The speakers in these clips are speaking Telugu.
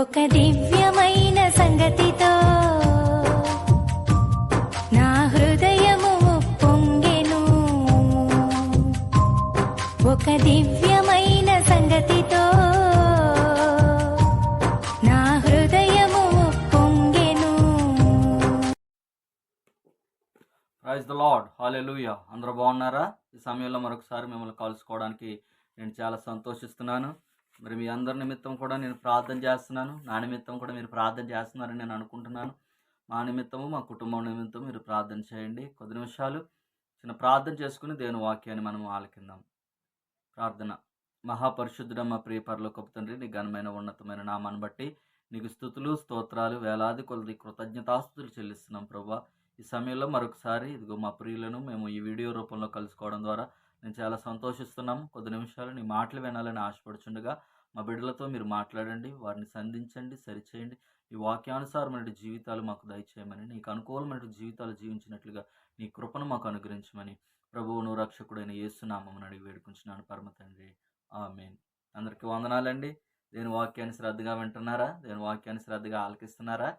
ఒక దివ్యమైన సంగతితో నా హృదయము పొంగెను. ఒక దివ్యమైన సంగతితో నా హృదయము పొంగెను. ప్రైజ్ ద లాడ్ హాలెలూయా అందరూ బాగున్నారా? ఈ సమయంలో మరొకసారి మిమ్మల్ని కలుసుకోవడానికి నేను చాలా సంతోషిస్తున్నాను. మరి మీ అందరి నిమిత్తం కూడా నేను ప్రార్థన చేస్తున్నాను. నా నిమిత్తం కూడా మీరు ప్రార్థన చేస్తున్నారని నేను అనుకుంటున్నాను. మా నిమిత్తము మా కుటుంబం నిమిత్తం మీరు ప్రార్థన చేయండి. కొద్ది నిమిషాలు చిన్న ప్రార్థన చేసుకుని దేవుని వాక్యాన్ని మనం ఆలకిందాం ప్రార్థన. మహాపరిశుద్ధుడ మా ప్రియ పరలోకపు తండ్రి నీ ఘనమైన ఉన్నతమైన నామాన్ని బట్టి నీకు స్థుతులు స్తోత్రాలు వేలాది కొలది కృతజ్ఞతాస్తుతులు చెల్లిస్తున్నాం ప్రభా. ఈ సమయంలో మరొకసారి ఇదిగో మా ప్రియులను మేము ఈ వీడియో రూపంలో కలుసుకోవడం ద్వారా నేను చాలా సంతోషిస్తున్నాం కొద్ది నిమిషాలు నీ మాటలు వినాలని ఆశపడుచుండగా మా బిడ్డలతో మీరు మాట్లాడండి వారిని సంధించండి సరిచేయండి. ఈ వాక్యానుసారమైన జీవితాలు మాకు దయచేయమని నీకు అనుకూలమైన జీవితాలు జీవించినట్లుగా నీ కృపను మాకు అనుగ్రహించమని ప్రభువును రక్షకుడైన యేసునామని అడిగి వేడుకుంటున్నాను పరమ తండ్రి. ఆమెన్. అందరికీ వందనాలండి. దేని వాక్యాన్ని శ్రద్ధగా వింటున్నారా? దేని వాక్యాన్ని శ్రద్ధగా ఆలకిస్తున్నారా?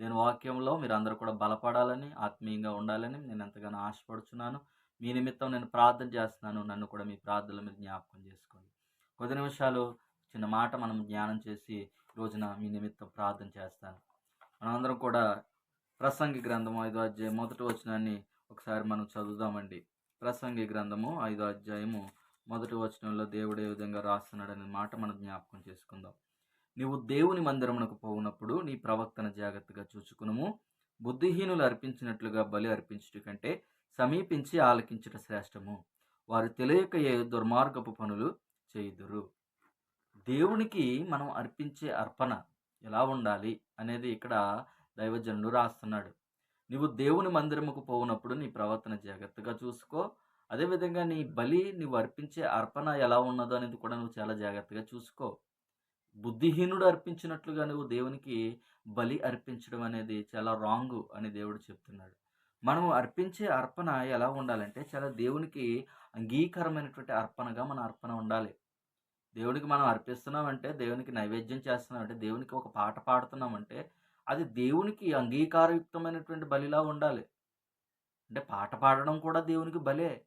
దేని వాక్యంలో మీరు అందరూ కూడా బలపడాలని ఆత్మీయంగా ఉండాలని నేను ఎంతగానో ఆశపడుచున్నాను. మీ నిమిత్తం నేను ప్రార్థన చేస్తున్నాను. నన్ను కూడా మీ ప్రార్థనల మీద జ్ఞాపకం చేసుకోండి. కొద్ది నిమిషాలు చిన్న మాట మనం ధ్యానం చేసి రోజున మీ నిమిత్తం ప్రార్థన చేస్తాను. మనందరం కూడా ప్రసంగి గ్రంథము ఐదో అధ్యాయం మొదటి వచనాన్ని ఒకసారి మనం చదువుదామండి. ప్రసంగి గ్రంథము ఐదో అధ్యాయము మొదటి వచనంలో దేవుడు ఏ విధంగా రాస్తున్నాడనే మాట మనం జ్ఞాపకం చేసుకుందాం. నీవు దేవుని మందిరమునకు పోవునప్పుడు నీ ప్రవర్తన జాగ్రత్తగా చూచుకునుము. బుద్ధిహీనులు అర్పించినట్లుగా బలి అర్పించుట కంటే సమీపించి ఆలకించుట శ్రేష్టము. వారు తెలియక ఏ దుర్మార్గపు పనులు చేయుదురు. దేవునికి మనం అర్పించే అర్పణ ఎలా ఉండాలి అనేది ఇక్కడ దైవజనుడు రాస్తున్నాడు. నీవు దేవుని మందిరముకు పోవునప్పుడు నీ ప్రవర్తన జాగ్రత్తగా చూసుకో. అదేవిధంగా నీ బలి నువ్వు అర్పించే అర్పణ ఎలా ఉన్నదో అనేది కూడా నువ్వు చాలా జాగ్రత్తగా చూసుకో. బుద్ధిహీనుడు అర్పించినట్లుగా నువ్వు దేవునికి బలి అర్పించడం అనేది చాలా రాంగ్ అని దేవుడు చెప్తున్నాడు. మనం అర్పించే అర్పణ ఎలా ఉండాలంటే చాలా దేవునికి అంగీకారమైనటువంటి అర్పణగా మన అర్పణ ఉండాలి. దేవునికి మనం అర్పిస్తున్నామంటే దేవునికి నైవేద్యం చేస్తున్నామంటే దేవునికి ఒక పాట పాడుతున్నామంటే అది దేవునికి అంగీకారయుక్తమైనటువంటి బలిలా ఉండాలి. అంటే పాట పాడడం కూడా దేవునికి బలే.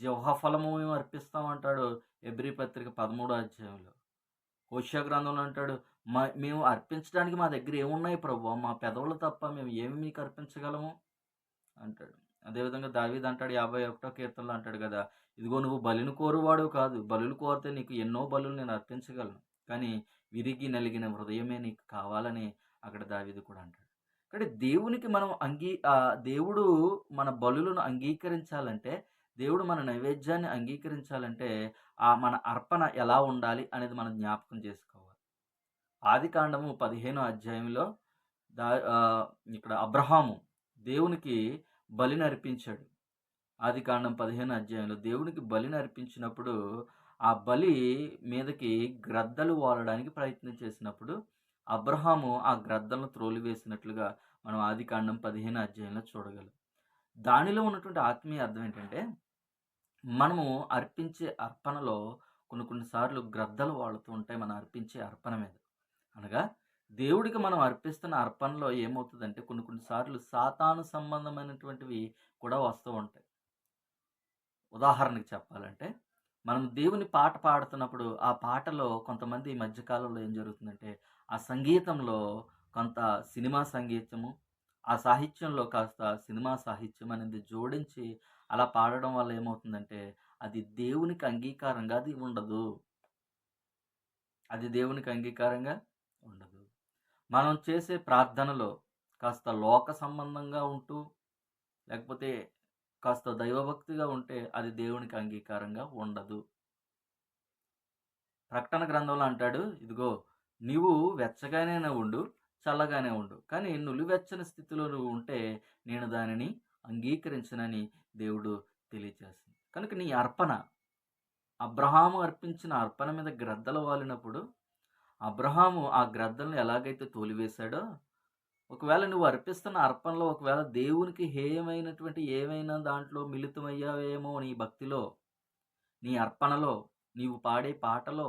జవహఫలము మేము అర్పిస్తామంటాడు ఎబ్రి పత్రిక పదమూడో అధ్యాయంలో. హోషా గ్రంథంలో అంటాడు మా మేము అర్పించడానికి మా దగ్గర ఏమున్నాయి ప్రభు మా పెదవులు తప్ప మేము ఏమి మీకు అర్పించగలము? అంటాడు. అదేవిధంగా దావీద్ అంటాడు యాభై ఒకటో కీర్తనలో అంటాడు కదా ఇదిగో నువ్వు బలిని కోరువాడు కాదు బలులు కోరితే నీకు ఎన్నో బలులు నేను అర్పించగలను కానీ విరిగి నలిగిన హృదయమే నీకు కావాలని అక్కడ దావీదు కూడా అంటాడు. కానీ దేవునికి మనం అంగీ దేవుడు మన బలులను అంగీకరించాలంటే దేవుడు మన నైవేద్యాన్ని అంగీకరించాలంటే ఆ మన అర్పణ ఎలా ఉండాలి అనేది మనం జ్ఞాపకం చేసుకోవాలి. ఆది కాండము పదిహేను అధ్యాయంలో దా ఇక్కడ అబ్రహాము దేవునికి బలిని అర్పించాడు. ఆది కాండం పదిహేను అధ్యాయంలో దేవునికి బలిని అర్పించినప్పుడు ఆ బలి మీదకి గ్రద్దలు వాలడానికి ప్రయత్నం చేసినప్పుడు అబ్రహాము ఆ గ్రద్దలను త్రోలివేసినట్లుగా మనం ఆది కాండం పదిహేను అధ్యాయంలో చూడగలం. దానిలో ఉన్నటువంటి ఆత్మీయ అర్థం ఏంటంటే మనము అర్పించే అర్పణలో కొన్ని కొన్నిసార్లు గ్రద్దలు వాడుతూ ఉంటాయి. మనం అర్పించే అర్పణ మీద అనగా దేవుడికి మనం అర్పిస్తున్న అర్పణలో ఏమవుతుందంటే కొన్ని కొన్నిసార్లు సాతాను సంబంధమైనటువంటివి కూడా వస్తూ ఉంటాయి. ఉదాహరణకి చెప్పాలంటే మనం దేవుని పాట పాడుతున్నప్పుడు ఆ పాటలో కొంతమంది ఈ మధ్యకాలంలో ఏం జరుగుతుందంటే ఆ సంగీతంలో కొంత సినిమా సంగీతము ఆ సాహిత్యంలో కాస్త సినిమా సాహిత్యం అనేది జోడించి అలా పాడడం వల్ల ఏమవుతుందంటే అది దేవునికి అంగీకారంగా అది ఉండదు. అది దేవునికి అంగీకారంగా ఉండదు. మనం చేసే ప్రార్థనలో కాస్త లోక సంబంధంగా ఉంటూ లేకపోతే కాస్త దైవభక్తిగా ఉంటే అది దేవునికి అంగీకారంగా ఉండదు. ప్రకటన గ్రంథంలో అంటాడు ఇదిగో నీవు వెచ్చగానే ఉండు చల్లగానే ఉండు కానీ నులివెచ్చని స్థితిలో నువ్వు ఉంటే నేను దానిని అంగీకరించనని దేవుడు తెలియజేస్తుంది కనుక నీ అర్పణ అబ్రహాము అర్పించిన అర్పణ మీద గ్రద్దలు వాలినప్పుడు అబ్రహాము ఆ గ్రద్దలను ఎలాగైతే తోలివేశాడో ఒకవేళ నువ్వు అర్పిస్తున్న అర్పణలో ఒకవేళ దేవునికి హేయమైనటువంటి ఏమైనా దాంట్లో మిళితమయ్యావేమో నీ భక్తిలో నీ అర్పణలో నీవు పాడే పాటలో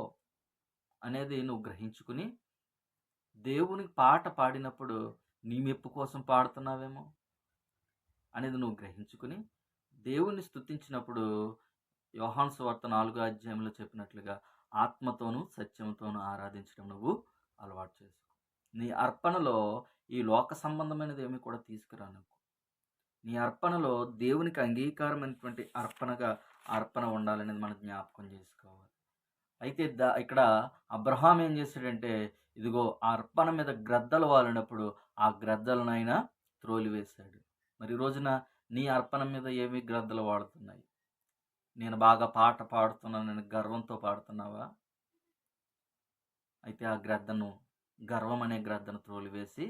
అనేది నువ్వు గ్రహించుకుని దేవునికి పాట పాడినప్పుడు నీ మెప్పు కోసం పాడుతున్నావేమో అనేది నువ్వు గ్రహించుకుని దేవుణ్ణి స్థుతించినప్పుడు యోహాన్ సువార్త నాలుగో అధ్యాయంలో చెప్పినట్లుగా ఆత్మతోనూ సత్యంతోనూ ఆరాధించడం నువ్వు అలవాటు చేసుకో. నీ అర్పణలో ఈ లోక సంబంధమైనది ఏమి కూడా తీసుకురా నువ్వు నీ అర్పణలో దేవునికి అంగీకారమైనటువంటి అర్పణగా అర్పణ ఉండాలనేది మనం జ్ఞాపకం చేసుకోవాలి. అయితే ద ఇక్కడ అబ్రహాం ఏం చేశాడంటే ఇదిగో ఆ అర్పణ మీద గ్రద్దలు వాలినప్పుడు ఆ గ్రద్దలనైనా త్రోలివేశాడు. మరి ఈ రోజున నీ అర్పణ మీద ఏమి గ్రద్దలు వాడుతున్నాయి? నేను బాగా పాట పాడుతున్నాను నేను గర్వంతో పాడుతున్నావా? అయితే ఆ గ్రద్దను గర్వం అనే గ్రద్దను త్రోలివేసి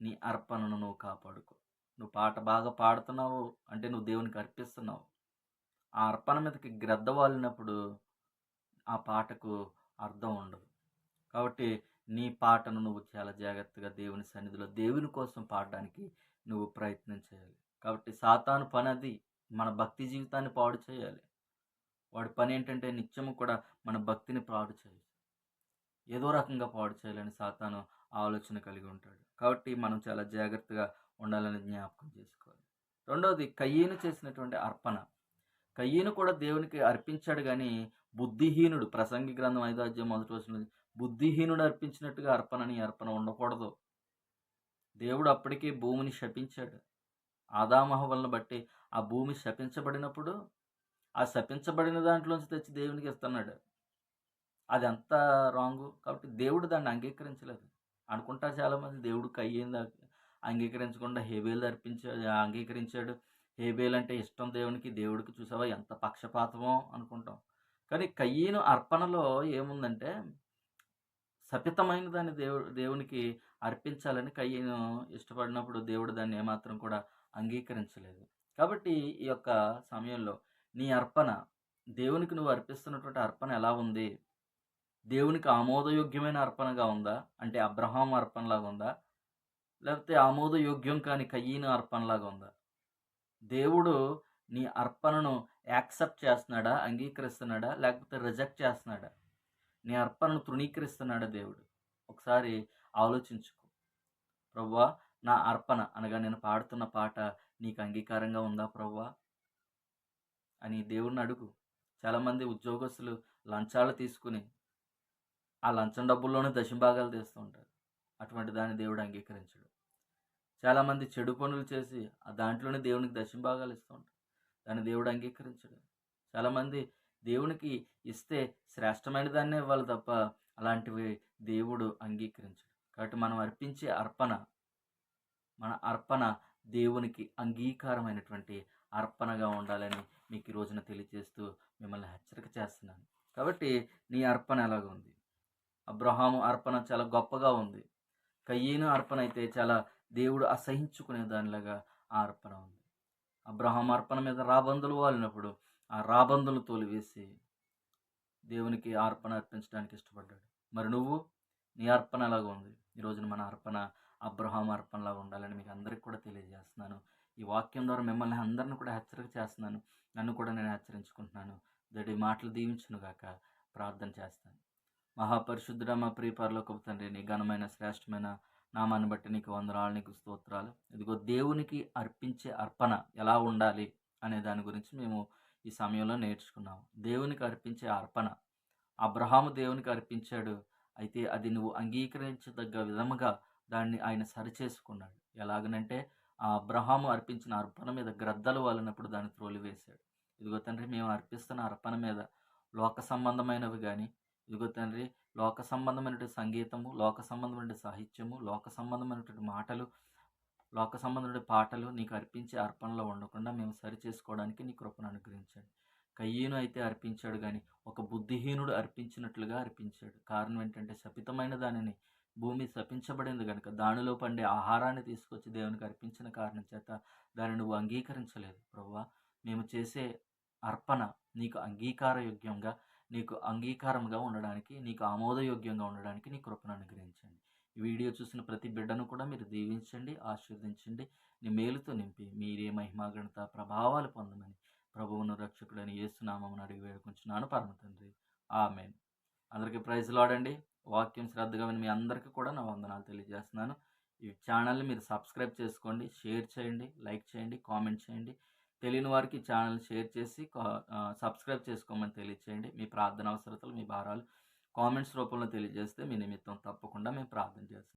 నీ అర్పణను నువ్వు కాపాడుకో. నువ్వు పాట బాగా పాడుతున్నావు అంటే నువ్వు దేవునికి అర్పిస్తున్నావు. ఆ అర్పణ మీదకి గ్రద్ద వాలినప్పుడు ఆ పాటకు అర్థం ఉండదు. కాబట్టి నీ పాటను నువ్వు చాలా జాగ్రత్తగా దేవుని సన్నిధిలో దేవుని కోసం పాడడానికి నువ్వు ప్రయత్నం చేయాలి. కాబట్టి సాతాను పని అది మన భక్తి జీవితాన్ని పాడు చేయాలి. వాడి పని ఏంటంటే నిత్యము కూడా మన భక్తిని పాడు చేయాలి. ఏదో రకంగా పాడు చేయాలని సాతాను ఆలోచన కలిగి ఉంటాడు. కాబట్టి మనం చాలా జాగ్రత్తగా ఉండాలని జ్ఞాపకం చేసుకోవాలి. రెండవది కయ్యను చేసినటువంటి అర్పణ. కయ్యను కూడా దేవునికి అర్పించాడు కానీ బుద్ధిహీనుడు ప్రసంగి గ్రంథం ఐదో అధ్యాయం మొదటి వచ్చిన బుద్ధిహీనుడు అర్పించినట్టుగా అర్పణని అర్పణ ఉండకూడదు. దేవుడు అప్పటికే భూమిని శపించాడు. ఆదామహవలను బట్టి ఆ భూమి శపించబడినప్పుడు ఆ శపించబడిన దాంట్లోంచి తెచ్చి దేవునికి ఇస్తున్నాడు. అది ఎంత రాంగు కాబట్టి దేవుడు దాన్ని అంగీకరించలేదు. అనుకుంటారు చాలామంది దేవుడు కయ్యింది అంగీకరించకుండా హేబేలు అర్పించాడు అంగీకరించాడు. హేబేలు అంటే ఇష్టం దేవునికి దేవుడికి చూసావా ఎంత పక్షపాతమో అనుకుంటాం. కానీ కయ్యను అర్పణలో ఏముందంటే శపితమైన దాన్ని దేవుడు దేవునికి అర్పించాలని కయ్యను ఇష్టపడినప్పుడు దేవుడు దాన్ని ఏమాత్రం కూడా అంగీకరించలేదు. కాబట్టి ఈ యొక్క సమయంలో నీ అర్పణ దేవునికి నువ్వు అర్పిస్తున్నటువంటి అర్పణ ఎలా ఉంది? దేవునికి ఆమోదయోగ్యమైన అర్పణగా ఉందా? అంటే అబ్రహాం అర్పణలాగా ఉందా? లేకపోతే ఆమోదయోగ్యం కాని కయ్యను అర్పణలాగా ఉందా? దేవుడు నీ అర్పణను యాక్సెప్ట్ చేస్తున్నాడా? అంగీకరిస్తున్నాడా? లేకపోతే రిజెక్ట్ చేస్తున్నాడా? నీ అర్పణను తృణీకరిస్తున్నాడా దేవుడు? ఒకసారి ఆలోచించుకో. ప్రవ్వా నా అర్పణ అనగా నేను పాడుతున్న పాట నీకు అంగీకారంగా ఉందా ప్రవ్వా? అని దేవుడిని అడుగు. చాలామంది ఉద్యోగస్తులు లంచాలు తీసుకుని ఆ లంచం డబ్బుల్లోనే దశంభాగాలు తీస్తూ ఉంటారు. అటువంటి దాన్ని దేవుడు అంగీకరించడు. చాలామంది చెడు పనులు చేసి ఆ దాంట్లోనే దేవునికి దశంభాగాలు ఇస్తూ ఉంటారు. దాన్ని దేవుడు అంగీకరించడు. చాలామంది దేవునికి ఇస్తే శ్రేష్టమైన దాన్నే ఇవ్వాలి తప్ప అలాంటివి దేవుడు అంగీకరించడు. కాబట్టి మనం అర్పించే అర్పణ మన అర్పణ దేవునికి అంగీకారమైనటువంటి అర్పణగా ఉండాలని మీకు ఈ రోజున తెలియజేస్తూ మిమ్మల్ని హెచ్చరిక చేస్తున్నాను. కాబట్టి నీ అర్పణ ఎలాగ ఉంది? అబ్రహాము అర్పణ చాలా గొప్పగా ఉంది. కయ్యేను అర్పణ అయితే చాలా దేవుడు అసహించుకునే దానిలాగా ఆ అర్పణ ఉంది. అబ్రహాం అర్పణ మీద రాబందులు వాలినప్పుడు ఆ రాబందులు తోలివేసి దేవునికి అర్పణ అర్పించడానికి ఇష్టపడ్డాడు. మరి నువ్వు? నీ అర్పణ ఎలాగ ఉంది? ఈ రోజున మన అర్పణ అబ్రహాం అర్పణలాగా ఉండాలని మీకు అందరికి కూడా తెలియజేస్తున్నాను. ఈ వాక్యం ద్వారా మిమ్మల్ని అందరిని కూడా హెచ్చరిక చేస్తున్నాను. నన్ను కూడా నేను హెచ్చరించుకుంటున్నాను. దడి మాటలు దీవించును గాక. ప్రార్థన చేస్తాను. మహాపరిశుద్ధుడ మా ప్రియపరలోకపు తండ్రి నీ ఘనమైన శ్రేష్టమైన నామాన్ని బట్టి నీకు వందనాలు నీకు స్తోత్రాలు. ఇదిగో దేవునికి అర్పించే అర్పణ ఎలా ఉండాలి అనే దాని గురించి మేము ఈ సమయంలో నేర్చుకున్నాము దేవునికి అర్పించే అర్పణ. అబ్రహాము దేవునికి అర్పించాడు. అయితే అది నువ్వు అంగీకరించదగ్గ విధముగా దాన్ని ఆయన సరిచేసుకున్నాడు. ఎలాగనంటే ఆ అబ్రహాము అర్పించిన అర్పణ మీద గ్రద్దలు వాలినప్పుడు దాన్ని త్రోలివేశాడు. ఇదిగో తండ్రి మేము అర్పిస్తున్న అర్పణ మీద లోక సంబంధమైనవి కానీ ఇదిగో తండ్రి లోక సంబంధమైనటువంటి సంగీతము లోక సంబంధమైన సాహిత్యము లోక సంబంధమైనటువంటి మాటలు లోక సంబంధమైన పాటలు నీకు అర్పించే అర్పణలో ఉండకుండా మేము సరి చేసుకోవడానికి నీ కృపను అనుగ్రహించండి. కయ్యను అయితే అర్పించాడు కానీ ఒక బుద్ధిహీనుడు అర్పించినట్లుగా అర్పించాడు. కారణం ఏంటంటే శపితమైన దానిని భూమి శపించబడింది కనుక దానిలో పండే ఆహారాన్ని తీసుకొచ్చి దేవునికి అర్పించిన కారణం చేత దాన్ని నువ్వు అంగీకరించలేదు. ప్రవ్వా మేము చేసే అర్పణ నీకు అంగీకారయోగ్యంగా నీకు అంగీకారంగా ఉండడానికి నీకు ఆమోదయోగ్యంగా ఉండడానికి నీ కృపను అనుగ్రహించండి. ఈ వీడియో చూసిన ప్రతి బిడ్డను కూడా మీరు దీవించండి ఆశీర్వదించండి నీ మేలుతో నింపి. మీరే మహిమాగణత ప్రభావాలు పొందమని ప్రభువును రక్షకుడని యేసునామమును అడిగి వేడుకుంటున్నాను పరమ తండ్రి ఆమెన్. అందరికీ ప్రైజ్ లాడండి. వాక్యం శ్రద్ధగా విని మీ అందరికీ కూడా నా వందనాలు తెలియజేస్తున్నాను. ఈ ఛానల్ని మీరు సబ్స్క్రైబ్ చేసుకోండి షేర్ చేయండి లైక్ చేయండి కామెంట్ చేయండి. తెలియని వారికి ఛానల్ షేర్ చేసి సబ్స్క్రైబ్ చేసుకోమని తెలియచేయండి. మీ ప్రార్థన అవసరతలు మీ భారాలు కామెంట్స్ రూపంలో తెలియజేస్తే మీ నిమిత్తం తప్పకుండా మేము ప్రార్థన చేస్తాం.